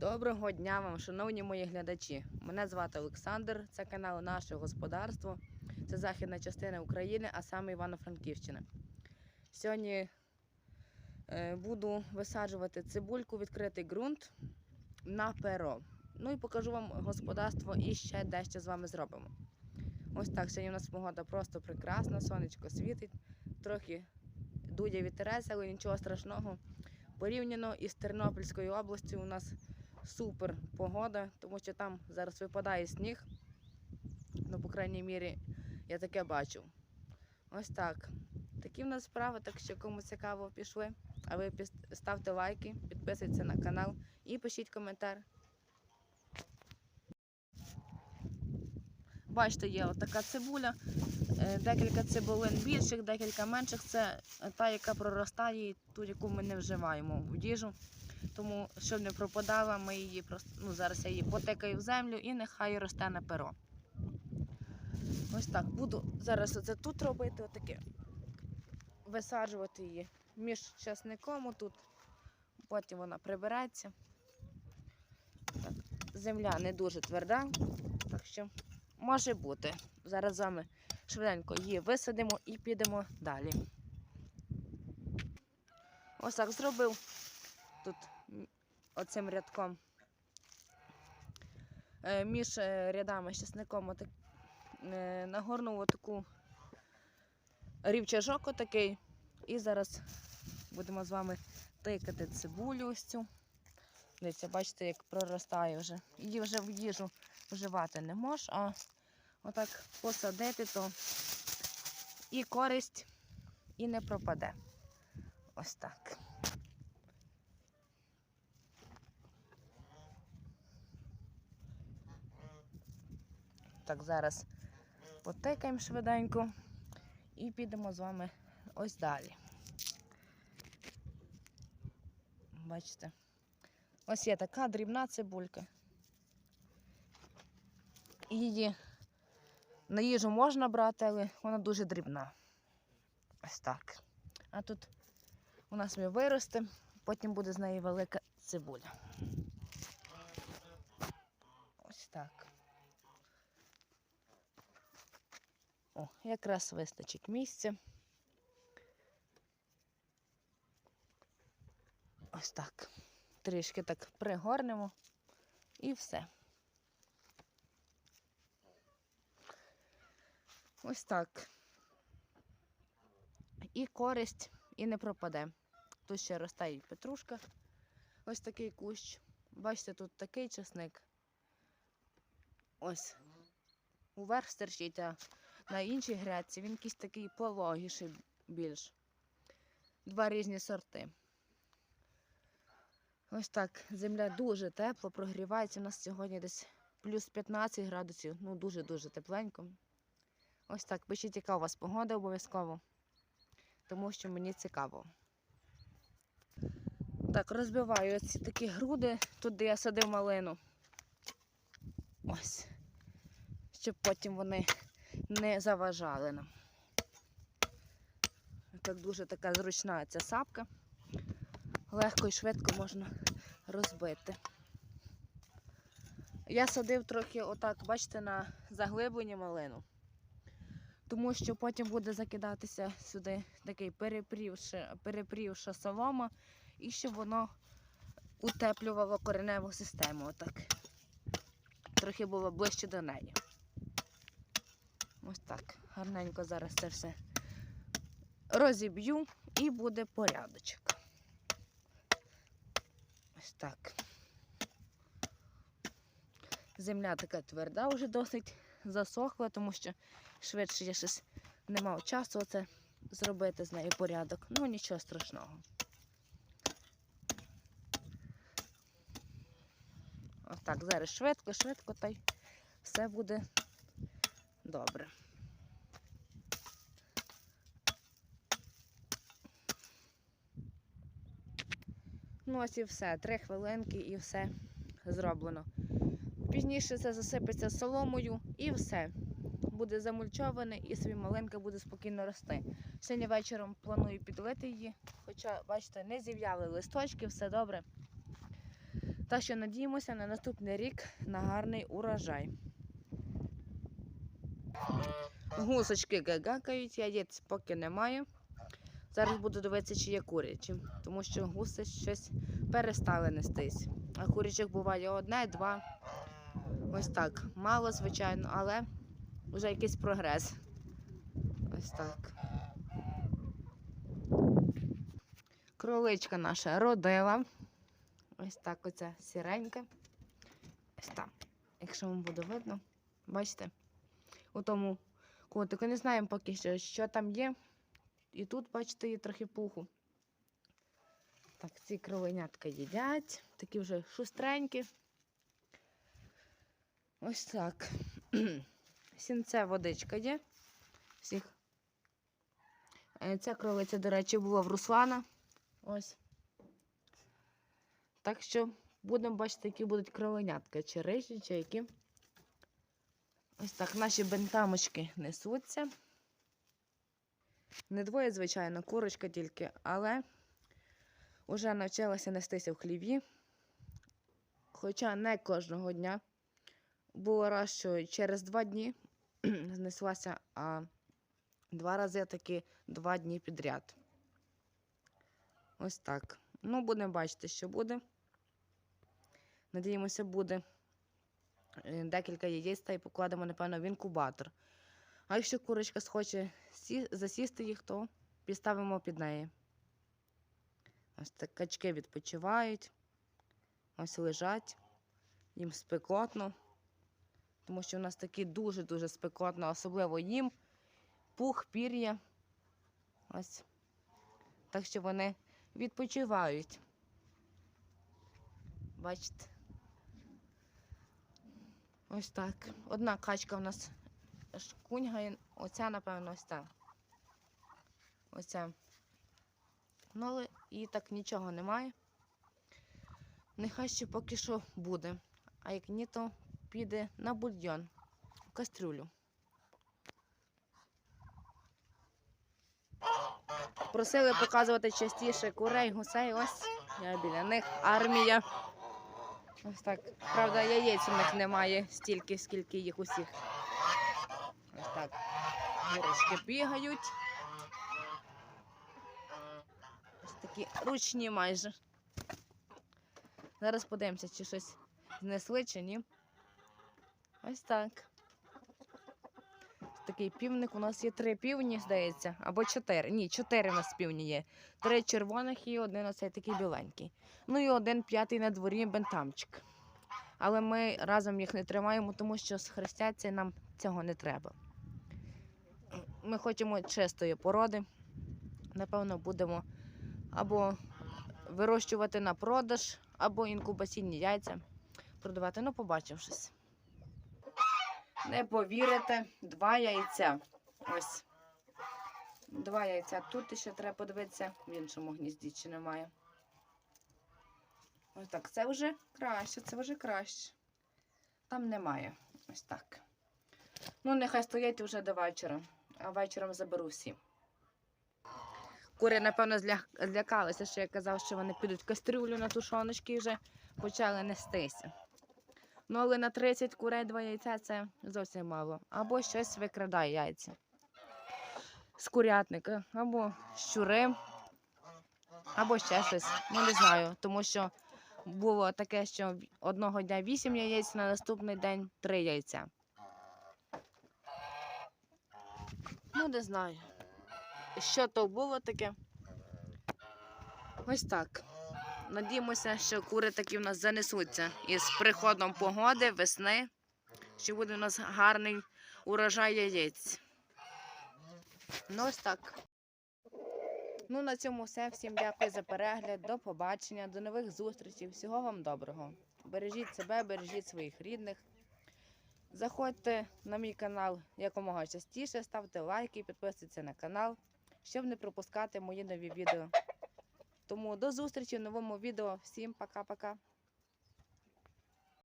Доброго дня вам, шановні мої глядачі. Мене звати Олександр, це канал Наше Господарство. Це західна частина України, а саме Івано-Франківщина. Сьогодні е, буду висаджувати цибульку, відкритий ґрунт на перо. Ну і покажу вам господарство і ще дещо з вами зробимо. Ось так, сьогодні у нас погода просто прекрасна, сонечко світить, трохи дує вітерець, але нічого страшного. Порівняно із Тернопільською областю у нас супер погода, тому що там зараз випадає сніг. Ну, по крайній мірі, я таке бачу. Ось так. Такі в нас справи, так що кому цікаво пішли. А ви ставте лайки, підписуйтесь на канал і пишіть коментар. Бачите, є отака цибуля, е, декілька цибулин більших, декілька менших. Це та, яка проростає, ту, яку ми не вживаємо в їжу. Тому, щоб не пропадала, ми її просто ну, зараз я її потикаю в землю і нехай росте на перо. Ось так. Буду зараз оце тут робити, отаке. Висаджувати її між часником отут. Потім вона прибереться. Так. Земля не дуже тверда, так що може бути. Зараз з вами швиденько її висадимо і підемо далі. Ось так зробив тут оцим рядком. Е, Між е, рядами з часником е, нагорнув отаку рівчажок отакий. І зараз будемо з вами тикати цибулю ось цю. Дивіться, бачите, як проростає вже. Її вже в їжу вживати не можеш, а отак посадити, то і користь, і не пропаде. Ось так. Так, зараз потикаємо швиденько і підемо з вами ось далі. Бачите? Ось є така дрібна цибулька. Її на їжу можна брати, але вона дуже дрібна. Ось так. А тут вона собі виросте, потім буде з неї велика цибуля. Ось так. О, якраз вистачить місця. Ось так. Трішки так пригорнемо і все. Ось так. І користь, і не пропаде. Тут ще росте і петрушка. Ось такий кущ. Бачите, тут такий часник. Ось. Уверх стерчить, а на іншій грядці він якийсь такий пологіший більш. Два різні сорти. Ось так. Земля дуже тепла, прогрівається. У нас сьогодні десь плюс 15 градусів. Ну, дуже-дуже тепленько. Ось так. Пишіть, яка у вас погода обов'язково. Тому що мені цікаво. Так, розбиваю оці такі груди, тут, де я садив малину. Ось. Щоб потім вони не заважали нам. Так дуже така зручна ця сапка. Легко і швидко можна розбити. Я садив трохи отак, бачите, на заглибленні малину. Тому що потім буде закидатися сюди такий перепрівша, перепрівша солома, і щоб воно утеплювало кореневу систему. Отак. Трохи було ближче до неї. Ось так. Гарненько зараз це все розіб'ю і буде порядочок. Ось так. Земля така тверда, вже досить засохла, тому що швидше я щось не мав часу оце зробити з нею порядок. Ну нічого страшного. Ось так, зараз швидко, швидко, та й все буде добре. Ну, ось і все. Три хвилинки і все зроблено. Пізніше це засипеться соломою і все. Буде замульчоване і собі малинка буде спокійно рости. Сьогодні вечором планую підлити її, хоча, бачите, не зів'яли листочки, все добре. Та що надіємося на наступний рік на гарний урожай. Гусочки гагакають, яєць поки немає. Зараз буду дивитися, чи є курячі, тому що гуси щось перестали нестись. А курячих буває одне, два. Ось так. Мало, звичайно, але вже якийсь прогрес. Ось так. Кроличка наша родила. Ось так оця сіренька. Ось там. Якщо вам буде видно, бачите? У тому котику не знаємо поки що, що там є. І тут, бачите, є трохи пуху. Так, ці кроленятка їдять, такі вже шустренькі. Ось так. Сінце водичка є. Всіх. Е, Ця кролиця, до речі, була в Руслана. Ось. Так що будемо бачити, які будуть кроленятка, чи рижі, чи які. Ось так, наші бентамочки несуться. Не двоє, звичайно, курочка тільки, але вже навчилася нестися в хліві. Хоча не кожного дня. Було раз, що через два дні знеслася, а два рази таки два дні підряд. Ось так. Ну, будемо бачити, що буде. Надіємося, буде е, декілька яєць та й покладемо, напевно, в інкубатор. А якщо курочка схоче засісти їх, то підставимо під неї. Ось так качки відпочивають, ось лежать, їм спекотно, тому що у нас такі дуже-дуже спекотно, особливо їм, пух, пір'я. Ось. Так що вони відпочивають. Бачите? Ось так. Одна качка в нас шкуньгає. Оця, напевно, ось та. Оця. Ну, але і так нічого немає. Нехай ще поки що буде. А як ні, то піде на бульйон, в кастрюлю. Просили показувати частіше курей, гусей. Ось я біля них. Армія. Ось так. Правда, яєць у них немає стільки, скільки їх усіх. Так. Курочки бігають. Ось такі ручні майже. Зараз подивимося, чи щось знесли, чи ні. Ось так. Такий півник. У нас є три півні, здається, або чотири. Ні, чотири у нас півні є. Три червоних і один оцей такий біленький. Ну і один п'ятий на дворі бентамчик. Але ми разом їх не тримаємо, тому що схрестяться нам цього не треба. Ми хочемо чистої породи. Напевно, будемо або вирощувати на продаж, або інкубаційні яйця продавати. Ну, побачившись. Не повірите, два яйця. Ось. Два яйця. Тут ще треба подивитися, в іншому гнізді чи немає. Ось так, це вже краще, це вже краще. Там немає. Ось так. Ну, нехай стоять вже до вечора, а вечором заберу всі. Кури, напевно, злякалися, що я казав, що вони підуть в кастрюлю на тушоночки і вже почали нестися. Ну, але на 30 курей два яйця це зовсім мало. Або щось викрадає яйця. З курятника, або щури, або ще щось. Ну, не знаю, тому що було таке, що одного дня 8 яєць, на наступний день 3 яйця. Не знаю. Що то було таке? Ось так. Надіємося, що кури такі в нас занесуться із приходом погоди, весни, що буде у нас гарний урожай яєць. Ну, ось так. Ну, на цьому все. Всім дякую за перегляд. До побачення, до нових зустрічей. Всього вам доброго. Бережіть себе, бережіть своїх рідних. Заходьте на мій канал якомога частіше, ставте лайки, підписуйтесь на канал, щоб не пропускати мої нові відео. Тому до зустрічі в новому відео. Всім пока-пока.